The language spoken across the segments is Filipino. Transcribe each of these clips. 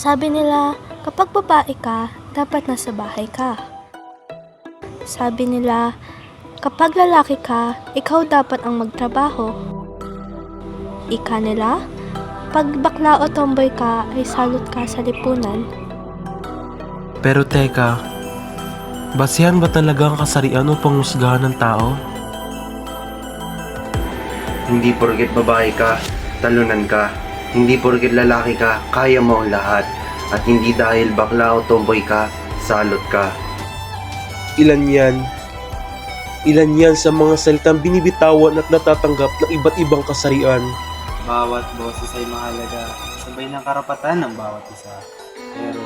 Sabi nila, kapag babae ka, dapat nasa bahay ka. Sabi nila, kapag lalaki ka, ikaw dapat ang magtrabaho. Ika nila, pag bakla o tomboy ka, ay salot ka sa lipunan. Pero teka, basihan ba talaga ang kasarian upang husgahan ng tao? Hindi porket babae ka, talunan ka. Hindi porket lalaki ka, kaya mo ang lahat. At hindi dahil bakla o tomboy ka, salot ka. Ilan yan? Ilan yan sa mga salitang binibitawan at natatanggap ng iba't ibang kasarian? Bawat boses ay mahalaga, sabay ng karapatan ng bawat isa. Pero,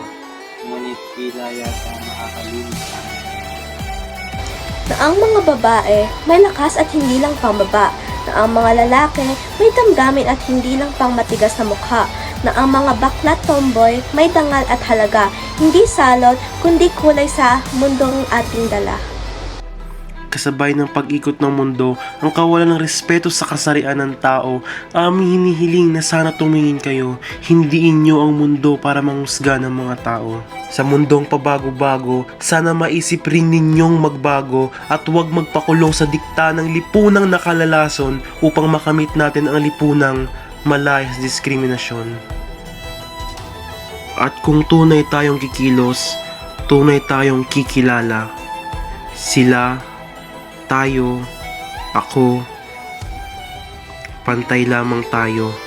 ngunit tila yata nakakalimit. Na ang mga babae may lakas at hindi lang pambaba. Ang mga lalaki may damdamin at hindi lang pang matigas na mukha. Na ang mga bakla tomboy may dangal at halaga. Hindi salot, kundi kulay sa mundong ating dala. Kasabay ng pag-ikot ng mundo, ang kawalan ng respeto sa kasarian ng tao, aming hinihiling na sana tumingin kayo, hindi inyo ang mundo para manghusga ng mga tao. Sa mundong pabago-bago, sana maisip rin ninyong magbago at huwag magpakulong sa dikta ng lipunang nakalalason upang makamit natin ang lipunang malayas diskriminasyon. At kung tunay tayong kikilos, tunay tayong kikilala. Sila, tayo, ako, pantay lamang tayo